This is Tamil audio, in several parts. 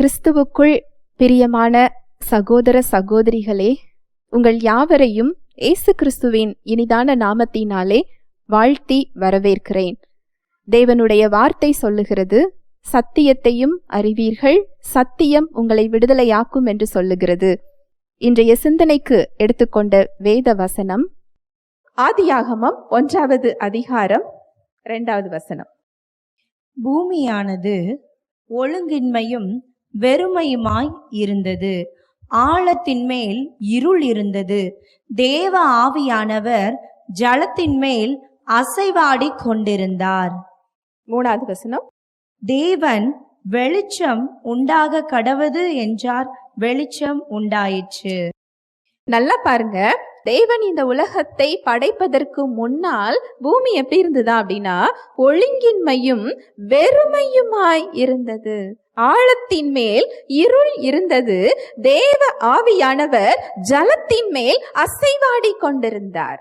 கிறிஸ்துவுக்குள் பிரியமான சகோதர சகோதரிகளே உங்கள் யாவரையும் இயேசு கிறிஸ்துவின் இனிதான நாமத்தினாலே வாழ்த்தி வரவேற்கிறேன். தேவனுடைய வார்த்தை சொல்லுகிறது சத்தியத்தையும் அறிவீர்கள் சத்தியம் உங்களை விடுதலையாக்கும் என்று சொல்லுகிறது. இன்றைய சிந்தனைக்கு எடுத்துக்கொண்ட வேத வசனம் ஆதியாகமம் ஒன்றாவது அதிகாரம் இரண்டாவது வசனம். பூமியானது ஒழுங்கின்மையும் வெறுமையுமாய் இருந்தது. ஆழத்தின் மேல் இருள் இருந்தது. தேவ ஆவியானவர் ஜலத்தின் மேல் அசைவாடி கொண்டிருந்தார். மூணாவது வசனம். தேவன் வெளிச்சம் உண்டாக கடவது என்றார். வெளிச்சம் உண்டாயிற்று. நல்லா பாருங்க. தேவன் இந்த உலகத்தை படைப்பதற்கு முன்னால் பூமி எப்படி இருந்ததா அப்படின்னா ஒழுங்கின்மையும் வெறுமையுமாய் இருந்தது. ஆழத்தின் மேல் இருள் இருந்தது. தேவ ஆவியானவர் ஜலத்தின் மேல் அசைவாடி கொண்டிருந்தார்.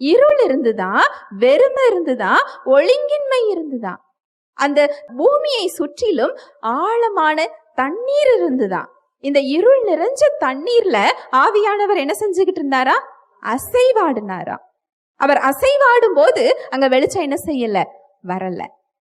இருள் இருந்துதான் வெறுமை இருந்துதான் ஒழுங்கின்மை இருந்துதான் அந்த பூமியை சுற்றிலும் ஆழமான தண்ணீர் இருந்துதான் இந்த இருள் நிறைஞ்ச தண்ணீர்ல ஆவியானவர் என்ன செஞ்சுக்கிட்டு இருந்தாரா அசைவாடினாரா. அவர் அசைவாடும் போது அங்க வெளிச்சம் என்ன செய்யல? வரல.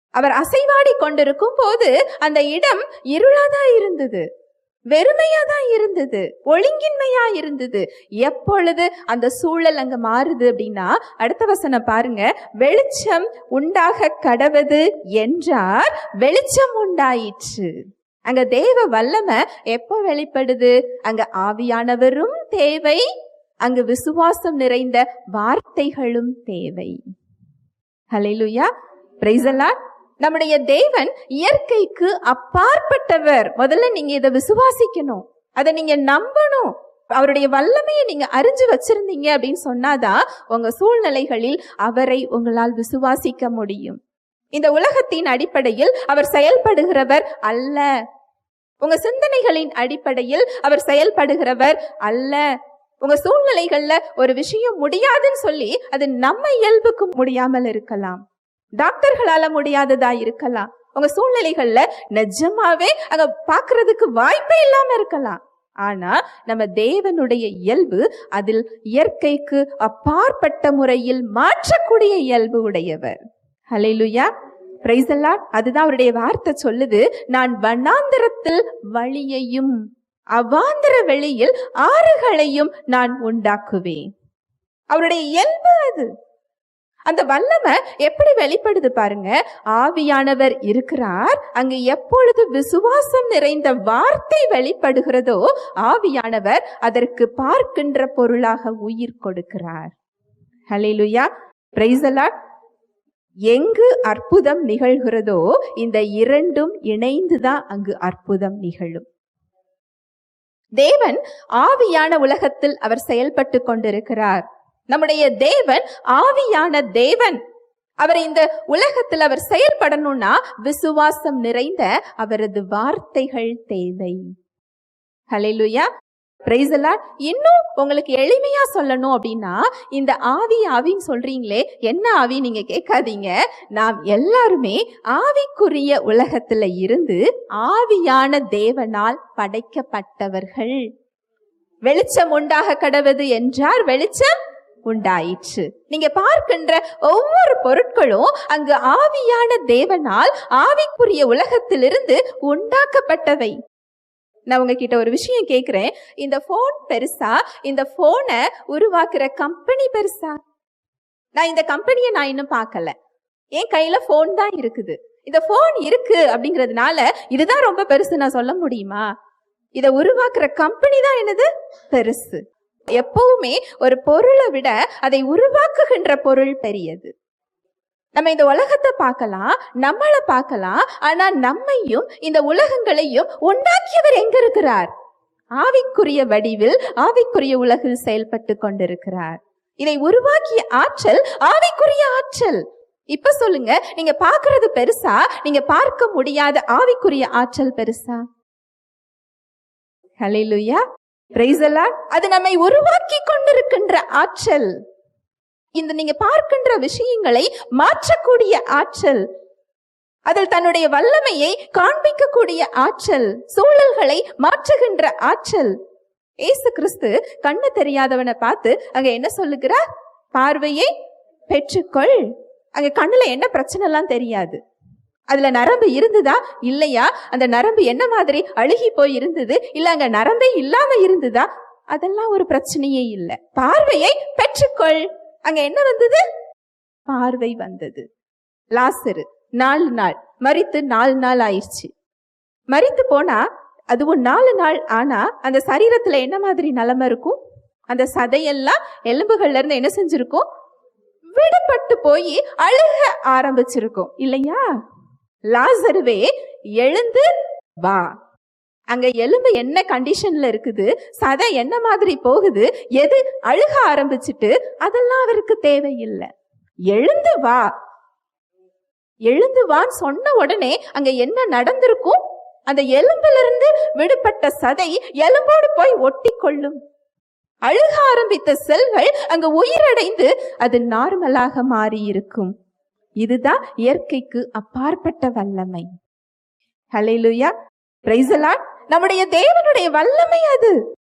அவர் அசைவாடி கொண்டிருக்கும் போது அந்த இடம் இருளாதான் இருந்தது. வெறுமையா தான் இருந்தது. ஒழுங்கின்மையா இருந்தது. எப்பொழுது அந்த சூழல் அங்க மாறுது அப்படின்னா அடுத்த வசனம் பாருங்க. வெளிச்சம் உண்டாக கடவது என்றார். வெளிச்சம் உண்டாயிற்று. அங்க தேவ வல்லமை எப்போ வெளிப்படுது? அங்க ஆவியானவரும் தேவை. அங்கு விசுவாசம் நிறைந்த வார்த்தைகளும் தேவை. ஹalleluya praise நம்முடைய தேவன் இயற்கைக்கு அப்பாற்பட்டவர். முதல்ல நீங்க இதை விசுவாசிக்கணும். அதை நீங்க நம்பணும். அவருடைய வல்லமையை நீங்க அறிஞ்சு வச்சிருந்தீங்க அப்படின்னு சொன்னாதான் உங்க சூழ்நிலைகளில் அவரை உங்களால் விசுவாசிக்க முடியும். இந்த உலகத்தின் அடிப்படையில் அவர் செயல்படுகிறவர் அல்ல. உங்க சிந்தனைகளின் அடிப்படையில் அவர் செயல்படுகிறவர் அல்ல. உங்க சூழ்நிலைகள்ல ஒரு விஷயம் முடியாதுன்னு சொல்லி அது நம்ம இயல்புக்கு முடியாமல் இருக்கலாம். டாக்டர்களால முடியாததா இருக்கலாம். உங்க சூழ்நிலைகள்ல நிஜமாவே அங்க பாக்குறதுக்கு வாய்ப்பே இல்லாம இருக்கலாம். ஆனா நம்ம தேவனுடைய இயல்பு அதில் இயற்கைக்கு அப்பாற்பட்ட முறையில் மாற்றக்கூடிய இயல்பு உடையவர். ஹalleluya. பிரைஸ் அதுதான் அவருடைய வார்த்தை சொல்லுது. நான் வண்ணாந்தரத்தில் வழியையும் அவாந்தர வெளியில் ஆறுகளையும் நான் உண்டாக்குவேன். அவருடைய இயல்பு அது. அந்த வல்லமை எப்படி வெளிப்படுது பாருங்க. ஆவியானவர் இருக்கிறார். அங்கு எப்பொழுது விசுவாசம் நிறைந்த வார்த்தை வெளிப்படுகிறதோ ஆவியானவர் அதற்கு பார்க்கின்ற பொருளாக உயிர் கொடுக்கிறார். ஹalleluya லுயா the எங்கு அற்புதம் நிகழ்கிறதோ இந்த இரண்டும் இணைந்துதான் அங்கு அற்புதம் நிகழும். தேவன் ஆவியான உலகத்தில் அவர் செயல்பட்டு கொண்டிருக்கிறார். நம்முடைய தேவன் ஆவியான தேவன். அவர் இந்த உலகத்தில் அவர் செயல்படணும்னா விசுவாசம் நிறைந்த அவரது வார்த்தைகள் தேவை. ஹலெலுயா பிரைஸ் எல்லாம் இன்னும் உங்களுக்கு எளிமையா சொல்லணும் அப்படின்னா இந்த ஆவி ஆவின்னு சொல்றீங்களே என்ன ஆவி நீங்க கேட்காதீங்க. நாம் எல்லாருமே ஆவிக்குரிய உலகத்துல இருந்து ஆவியான தேவனால் படைக்கப்பட்டவர்கள். வெளிச்சம் உண்டாக கடவது என்றார் வெளிச்சம் உண்டாயிற்று. நீங்க பார்க்கின்ற ஒவ்வொரு பொருட்களும் அங்கு ஆவியான தேவனால் ஆவிக்குரிய உலகத்திலிருந்து உண்டாக்கப்பட்டவை. நான் உங்ககிட்ட ஒரு விஷயம் கேட்குறேன் இந்த ஃபோன் பெருசா இந்த ஃபோனை உருவாக்குற கம்பெனி பெருசா? நான் இந்த கம்பெனியை நான் இன்னும் பார்க்கல என் கையில் ஃபோன் தான் இருக்குது. இந்த ஃபோன் இருக்கு அப்படிங்கிறதுனால இதுதான் ரொம்ப பெருசு நான் சொல்ல முடியுமா? இதை உருவாக்குற கம்பெனி தான் என்னது? பெருசு. எப்பவுமே ஒரு பொருளை விட அதை உருவாக்குகின்ற பொருள் பெரியது. நம்ம இந்த உலகத்தை பார்க்கலாம் நம்மளை பார்க்கலாம் ஆனா நம்மையும் இந்த உலகங்களையும் உண்டாக்கியவர் எங்க இருக்கிறார்? ஆவிக்குரிய வடிவில் ஆவிக்குரிய உலகில் செயல்பட்டு கொண்டிருக்கிறார். இதை உருவாக்கிய ஆற்றல் ஆவிக்குரிய ஆற்றல். இப்ப சொல்லுங்க நீங்க பார்க்கறது பெருசா? நீங்க பார்க்க முடியாத ஆவிக்குரிய ஆற்றல் பெருசா? ஹலிலுயா பிரைசலா அது நம்மை உருவாக்கி கொண்டிருக்கின்ற ஆற்றல். இந்த நீங்க பார்க்கின்ற விஷயங்களை மாற்றக்கூடிய ஆற்றல். அதில் தன்னுடைய வல்லமையை காண்பிக்கக்கூடிய ஆற்றல். சூழல்களை மாற்றுகின்ற ஆற்றல். இயேசு கிறிஸ்து கண்ணு தெரியாதவனை பார்த்து அங்க என்ன சொல்லுகிறார்? பார்வையை பெற்றுக்கொள். அங்க கண்ணுல என்ன பிரச்சனை எல்லாம் தெரியாது. அதுல நரம்பு இருந்ததா? இல்லையா? அந்த நரம்பு என்ன மாதிரி அழுகி போய் இருந்தது? இல்ல அங்க நரம்பே இல்லாம இருந்ததா? அதெல்லாம் ஒரு பிரச்சனையே இல்லை. பார்வையை பெற்றுக்கொள். அங்க என்ன வந்தது? பார்வை வந்தது. லாசரு நாலு நாள் மரித்து நாலு நாள் ஆயிடுச்சு. மறித்து போனா அதுவும் நாலு நாள் ஆனா அந்த சரீரத்துல என்ன மாதிரி நிலைமை இருக்கும்? அந்த சதையெல்லாம் எலும்புகள்ல இருந்து என்ன செஞ்சிருக்கும்? விடுபட்டு போய் அழுக ஆரம்பிச்சிருக்கும். இல்லையா? லாசருவே எழுந்து வா. அங்கே எலும்பு என்ன கண்டிஷனில் இருக்குது சதை என்ன மாதிரி போகுது எது அழுக ஆரம்பிச்சிட்டு அதெல்லாம் அவருக்கு தேவையில்லை. எழுந்து வா. எழுந்து வான்னு சொன்ன உடனே அங்கே என்ன நடந்திருக்கும் அந்த எலும்பிலிருந்து விடுபட்ட சதை எலும்போடு போய் ஒட்டி கொள்ளும் அழுக ஆரம்பித்த செல்கள் அங்க உயிரடைந்து அது நார்மலாக மாறி இருக்கும் இதுதான் இயற்கைக்கு அப்பாற்பட்ட வல்லமை. ஹலை லூயா பிரைசலாட் நம்முடைய தேவனுடைய வல்லமை அது.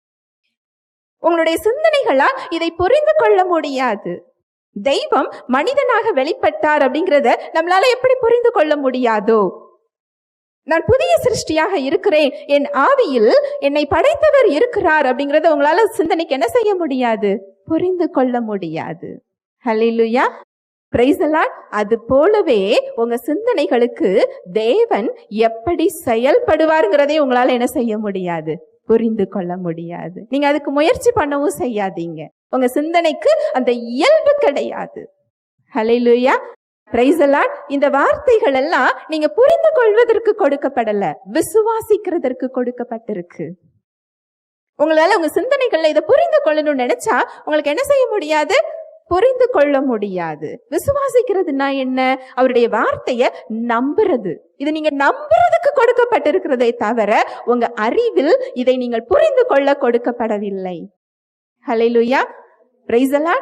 உங்களுடைய சிந்தனைகளால் இதை புரிந்து கொள்ள முடியாது. தெய்வம் மனிதனாக வெளிப்பட்டார் அப்படிங்கிறத நம்மளால எப்படி புரிந்து கொள்ள முடியாதோ? நான் புதிய சிருஷ்டியாக இருக்கிறேன். என் ஆவியில் என்னை படைத்தவர் இருக்கிறார் அப்படிங்கறத உங்களால சிந்தனைக்கு என்ன செய்ய முடியாது? புரிந்து கொள்ள முடியாது. ஹலிலுயா praise அது போலவே உங்க சிந்தனைகளுக்கு தேவன் எப்படி செயல்படுவாருங்கிறதே உங்களால என்ன செய்ய முடியாது புரிந்து கொள்ள முடியாது. நீங்க அதுக்கு முயற்சி பண்ணவும் செய்யாதீங்க. உங்க சிந்தனைக்கு அந்த இயல்பு கிடையாது. ஹalleluya praise இந்த வார்த்தைகள் எல்லாம் நீங்க புரிந்து கொள்வதற்கு கொடுக்கப்படல விசுவாசிக்கிறதற்கு கொடுக்கப்பட்டிருக்கு. உங்களால உங்க சிந்தனைகள்ல இதை புரிந்து கொள்ளணும்னு நினைச்சா உங்களுக்கு என்ன செய்ய முடியாது? புரிந்து கொள்ள முடியாது. விசுவாசிக்கிறதுனா என்ன? அவருடைய வார்த்தைய நம்புறது. இது நீங்க நம்புறதுக்கு கொடுக்கப்பட்டிருக்கிறதே தவிர உங்க அறிவில் இதை நீங்கள் புரிந்து கொள்ள கொடுக்கப்படவில்லை. ஹalleluya praise the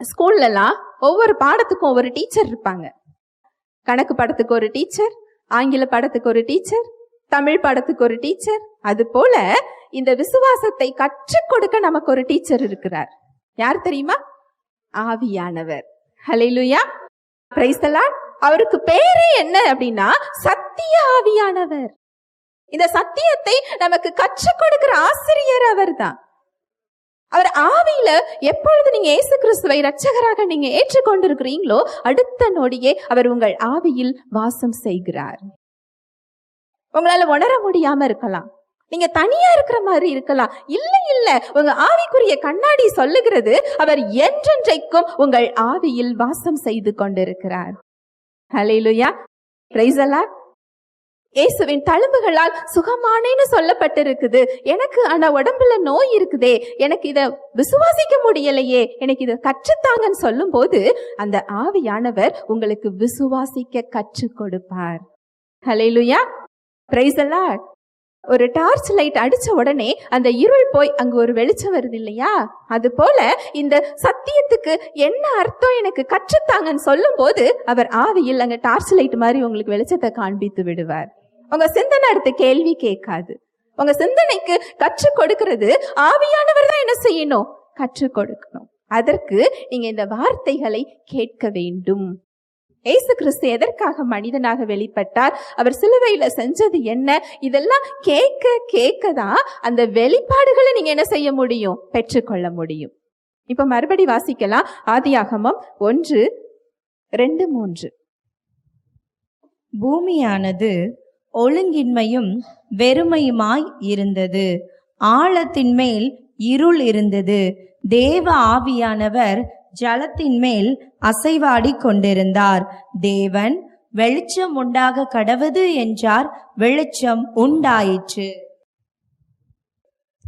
ஸ்கூல்லலாம் ஒவ்வொரு பாடத்துக்கும் ஒவ்வொரு டீச்சர் இருப்பாங்க. கணக்கு பாடத்துக்கு ஒரு டீச்சர் ஆங்கில பாடத்துக்கு ஒரு டீச்சர் தமிழ் பாடத்துக்கு ஒரு டீச்சர். அது போல இந்த விசுவாசத்தை கற்றுக் கொடுக்க நமக்கு ஒரு டீச்சர் இருக்கிறார். யார் தெரியுமா? ஆவியானவர். ஹalleluya praise அவருக்கு பேரே என்ன அப்படின்னா சத்திய ஆவியானவர். இந்த சத்தியத்தை நமக்கு கற்றுக் கொடுக்கிற ஆசிரியர் அவர்தான். அவர் ஆவியில எப்பொழுது நீங்க இயேசு கிறிஸ்துவை ரட்சகராக நீங்க ஏற்றுக்கொண்டிருக்கிறீங்களோ அடுத்த நொடியே அவர் உங்கள் ஆவியில் வாசம் செய்கிறார். உங்களால உணர முடியாம இருக்கலாம். நீங்க தனியா இருக்கிற மாதிரி இருக்கலாம். இல்லை இல்லை. உங்க ஆவிக்குரிய கண்ணாடி சொல்லுகிறது அவர் என்றென்றைக்கும் உங்கள் ஆவியில் வாசம் செய்து கொண்டிருக்கிறார். ஹலேலுயா பிரைசலா இயேசுவின் தழும்புகளால் சுகமானேன்னு சொல்லப்பட்டிருக்குது. எனக்கு ஆனா உடம்புல நோய் இருக்குதே. எனக்கு இதை விசுவாசிக்க முடியலையே. எனக்கு இதை கற்றுத்தாங்கன்னு சொல்லும்போது அந்த ஆவியானவர் உங்களுக்கு விசுவாசிக்க கற்றுக் கொடுப்பார். Hallelujah praise the Lord. ஒரு டார்ச் லைட் அடித்த உடனே அந்த இருள் போய் அங்கே ஒரு வெளிச்சம் வருது இல்லையா? அது போல இந்த சத்தியத்துக்கு என்ன அர்த்தம் எனக்கு கற்றுத்தாங்கன்னு சொல்லும்போது அவர் ஆவியில் அங்கே டார்ச் லைட் மாதிரி உங்களுக்கு வெளிச்சத்தை காண்பித்து விடுவார். உங்கள் சிந்தனை அடுத்த கேள்வி கேட்காது. உங்கள் சிந்தனைக்கு கற்றுக் கொடுக்கிறது ஆவியானவர் தான் என்ன செய்யணும்? கற்றுக் கொடுக்கணும். அதற்கு நீங்கள் இந்த வார்த்தைகளை கேட்க வேண்டும். ஏசு கிறிஸ்து எதற்காக மனிதனாக வெளிப்பட்டார்? அவர் சிலுவையில் செஞ்சது என்ன? இதெல்லாம் கேட்க கேட்க தான் அந்த வெளிப்பாடுகளை நீங்க என்ன செய்ய முடியும்? பெற்றுக்கொள்ள முடியும். இப்ப மறுபடி வாசிக்கலாம். ஆதியாகமம் ஒன்று ரெண்டு மூன்று. பூமியானது ஒழுங்கின்மையும் வெறுமையுமாய் இருந்தது. ஆழத்தின் மேல் இருள் இருந்தது. தேவ ஆவியானவர் ஜலத்தின் மேல் அசைவாடி கொண்டிருந்தார். தேவன் வெளிச்சம் உண்டாக கடவுது என்றார். வெளிச்சம் உண்டாயிற்று.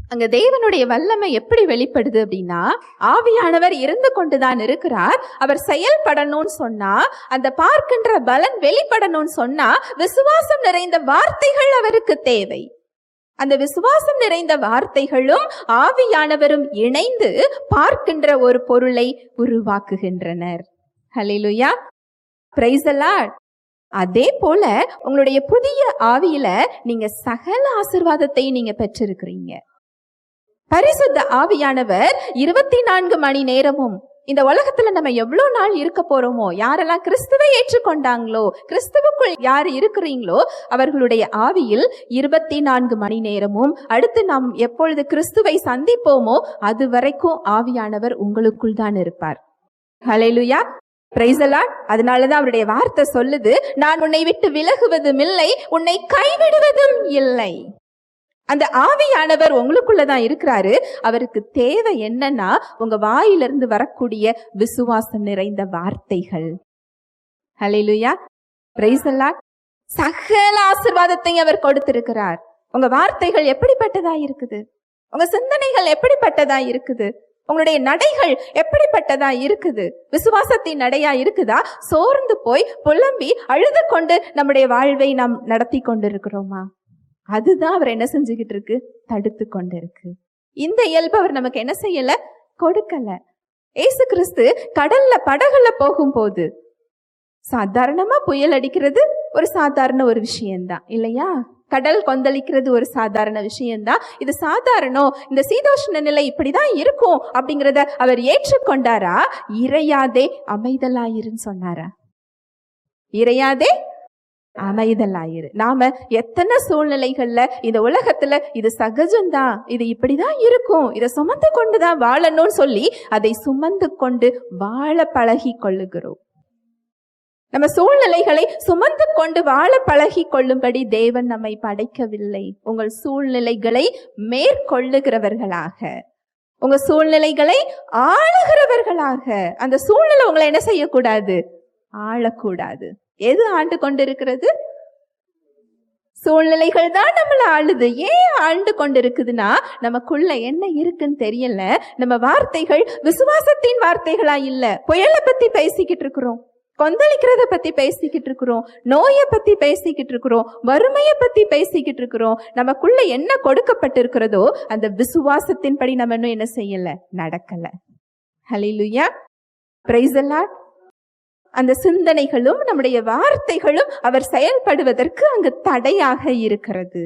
அங்க தேவனுடைய வல்லமை எப்படி வெளிப்படுது அப்படின்னா ஆவியானவர் இருந்து கொண்டுதான் இருக்கிறார். அவர் செயல்படணும்னு சொன்னா அந்த பார்க்கின்ற பலன் வெளிப்படணும்னு சொன்னா விசுவாசம் நிறைந்த வார்த்தைகள் அவருக்கு தேவை. அந்த விசுவாசம் நிறைந்த வார்த்தைகளும் ஆவியானவரும் இணைந்து பார்க்கின்ற ஒரு பொருளை உருவாக்குகின்றனர். ஹலிலுயா praise அதே போல உங்களுடைய புதிய ஆவியில நீங்க சகல ஆசிர்வாதத்தை நீங்க பெற்றிருக்கிறீங்க. பரிசுத்த ஆவியானவர் இருபத்தி நான்கு மணி நேரமும் இந்த உலகத்துல நம்ம எவ்வளவு நாள் இருக்க போறோமோ யாரெல்லாம் கிறிஸ்துவை ஏற்றுக்கொண்டாங்களோ கிறிஸ்துவுக்குள் யார் இருக்கிறீங்களோ அவர்களுடைய ஆவியில் இருபத்தி நான்கு மணி நேரமும் அடுத்து நாம் எப்பொழுது கிறிஸ்துவை சந்திப்போமோ அது வரைக்கும் ஆவியானவர் உங்களுக்குள் தான் இருப்பார். ஹலெலுயா பிரைஸ் அதனாலதான் அவருடைய வார்த்தை சொல்லுது நான் உன்னை விட்டு விலகுவதும் இல்லை உன்னை கைவிடுவதும் இல்லை. அந்த ஆவியானவர் உங்களுக்குள்ளதான் இருக்கிறாரு. அவருக்கு தேவை என்னன்னா உங்க வாயிலிருந்து வரக்கூடிய விசுவாசம் நிறைந்த வார்த்தைகள். ஹalleluya பிரைசல்லா சகல ஆசிர்வாதத்தையும் அவர் கொடுத்திருக்கிறார். உங்க வார்த்தைகள் எப்படிப்பட்டதா இருக்குது? உங்க சிந்தனைகள் எப்படிப்பட்டதா இருக்குது? உங்களுடைய நடைகள் எப்படிப்பட்டதா இருக்குது? விசுவாசத்தின் நடையா இருக்குதா? சோர்ந்து போய் புலம்பி அழுது கொண்டு நம்முடைய வாழ்வை நாம் நடத்தி கொண்டிருக்கிறோமா? அதுதான் அவர் என்ன செஞ்சுக்கிட்டு இருக்கு தடுத்து கொண்டிருக்கு இந்த இயல்பு அவர் நமக்கு என்ன செய்யல? கொடுக்கல. ஏசு கிறிஸ்து கடல்ல படகுல போகும்போது சாதாரணமா புயல் அடிக்கிறது ஒரு சாதாரண ஒரு விஷயம்தான் இல்லையா? கடல் கொந்தளிக்கிறது ஒரு சாதாரண விஷயம்தான். இது சாதாரணம் இந்த சீதோஷ்ண நிலை இப்படிதான் இருக்கும் அப்படிங்கிறத அவர் ஏற்றுக்கொண்டாரா? இறையாதே அமைதலாயிருன்னு சொன்னாரா? இறையாதே அமைதலாயிரு. நாம எத்தனை சூழ்நிலைகள்ல இந்த உலகத்துல இது சகஜம்தான் இது இப்படிதான் இருக்கும் இதை சுமந்து கொண்டுதான் வாழணும்னு சொல்லி அதை சுமந்து கொண்டு வாழ பழகி கொள்ளுகிறோம். நம்ம சூழ்நிலைகளை சுமந்து கொண்டு வாழ பழகி கொள்ளும்படி தேவன் நம்மை படைக்கவில்லை. உங்கள் சூழ்நிலைகளை மேற்கொள்ளுகிறவர்களாக. உங்க சூழ்நிலைகளை ஆளுகிறவர்களாக. அந்த சூழ்நிலை உங்களை என்ன செய்யக்கூடாது? ஆளக்கூடாது. எது ஆண்டு கொண்டிருக்கிறது? சூழ்நிலைகள் தான் நம்மளை ஆளுது. ஏன் ஆண்டு கொண்டிருக்குதுன்னா நமக்குள்ள என்ன இருக்குன்னு தெரியல. நம்ம வார்த்தைகள் விசுவாசத்தின் வார்த்தைகளா இல்ல. புயலை பத்தி பேசிக்கிட்டு இருக்கிறோம். கொந்தளிக்கிறத பத்தி பேசிக்கிட்டு இருக்கிறோம். நோயை பத்தி பேசிக்கிட்டு இருக்கிறோம். வறுமையை பத்தி பேசிக்கிட்டு இருக்கிறோம். நமக்குள்ள என்ன கொடுக்கப்பட்டிருக்கிறதோ அந்த விசுவாசத்தின்படி நம்ம இன்னும் என்ன செய்யல? நடக்கல. ஹலிலுயா பிரைஸ் அந்த சிந்தனைகளும் நம்முடைய வார்த்தைகளும் அவர் செயல்படுவதற்கு அங்கு தடையாக இருக்கிறது.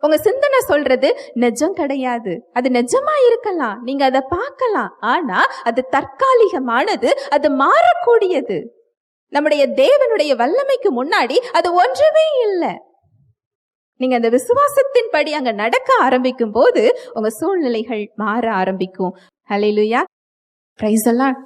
உங்க சிந்தனை சொல்றது நிஜம் கிடையாது. அது நிஜமா இருக்கலாம். நீங்க அதை பார்க்கலாம். ஆனா அது தற்காலிகமானது. அது மாறக்கூடியது. நம்முடைய தேவனுடைய வல்லமைக்கு முன்னாடி அது ஒன்றுமே இல்லை. நீங்க அந்த விசுவாசத்தின்படி அங்க நடக்க ஆரம்பிக்கும் போது உங்க சூழ்நிலைகள் மாற ஆரம்பிக்கும். ஹalleluya பிரைஸ் எல்லாம்